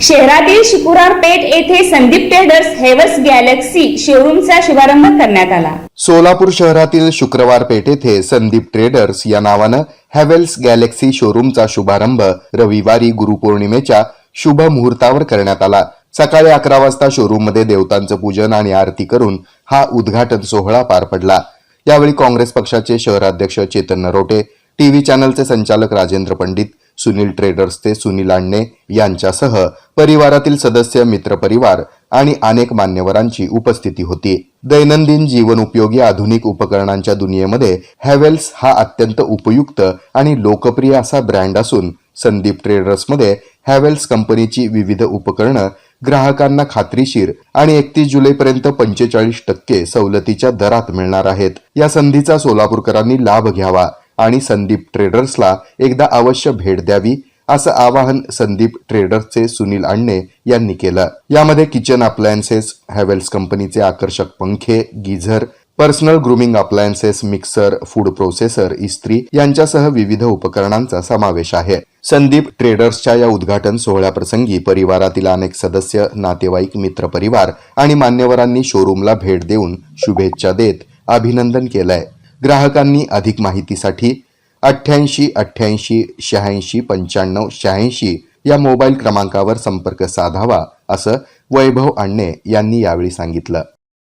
शहरातील शिकुरार पेठ येथे Sandeep traders हेवस galaxy शोरूमचा शुभारंभ करण्यात आला. सोलापूर शहरातील शुक्रवार पेठ येथे संदीप ट्रेडर्स या नावानं हॅवेल्स गॅलेक्सी शोरूमचा शुभारंभ रविवारी गुरुपौर्णिमेच्या शुभ मुहूर्तावर करण्यात आला. सकाळी अकरा वाजता शोरूममध्ये देवतांचं पूजन आणि आरती करून हा उद्घाटन सोहळा पार पडला. यावेळी काँग्रेस पक्षाचे शहराध्यक्ष चेतन नरोटे टी व्ही चॅनलचे संचालक राजेंद्र पंडित सुनील ट्रेडर्सचे सुनील आणणे यांच्यासह परिवारातील सदस्य मित्रपरिवार आणि अनेक मान्यवरांची उपस्थिती होती. दैनंदिन जीवन उपयोगी आधुनिक उपकरणांच्या दुनियेमध्ये हॅवेल्स हा अत्यंत उपयुक्त आणि लोकप्रिय असा ब्रँड असून संदीप ट्रेडर्समध्ये हॅवेल्स कंपनीची विविध उपकरणं ग्राहकांना खात्रीशीर आणि एकतीस जुलैपर्यंत पंचेचाळीस टक्के सवलतीच्या दरात मिळणार आहेत. या संधीचा सोलापूरकरांनी लाभ घ्यावा. आणि संदीप ट्रेडर्सला एकदा अवश्य भेट द्यावी असं आवाहन संदीप ट्रेडर्सचे सुनील अण्णे यांनी केलं. यामध्ये किचन अप्लायन्सेस हॅवेल्स कंपनीचे आकर्षक पंखे geyser personal grooming appliances mixer food processor इस्त्री यांच्यासह विविध उपकरणांचा समावेश आहे. संदीप ट्रेडर्सच्या या उद्घाटन सोहळ्याप्रसंगी परिवारातील अनेक सदस्य नातेवाईक मित्रपरिवार आणि मान्यवरांनी शोरूमला भेट देऊन शुभेच्छा देत अभिनंदन केलंय. ग्राहकांनी अधिक माहितीसाठी अठ्ठ्याऐंशी अठ्ठ्याऐंशी शहाऐंशी पंच्याण्णव शहाऐंशी या मोबाईल क्रमांकावर संपर्क साधावा असं वैभव अण्णे यांनी यावेळी सांगितलं.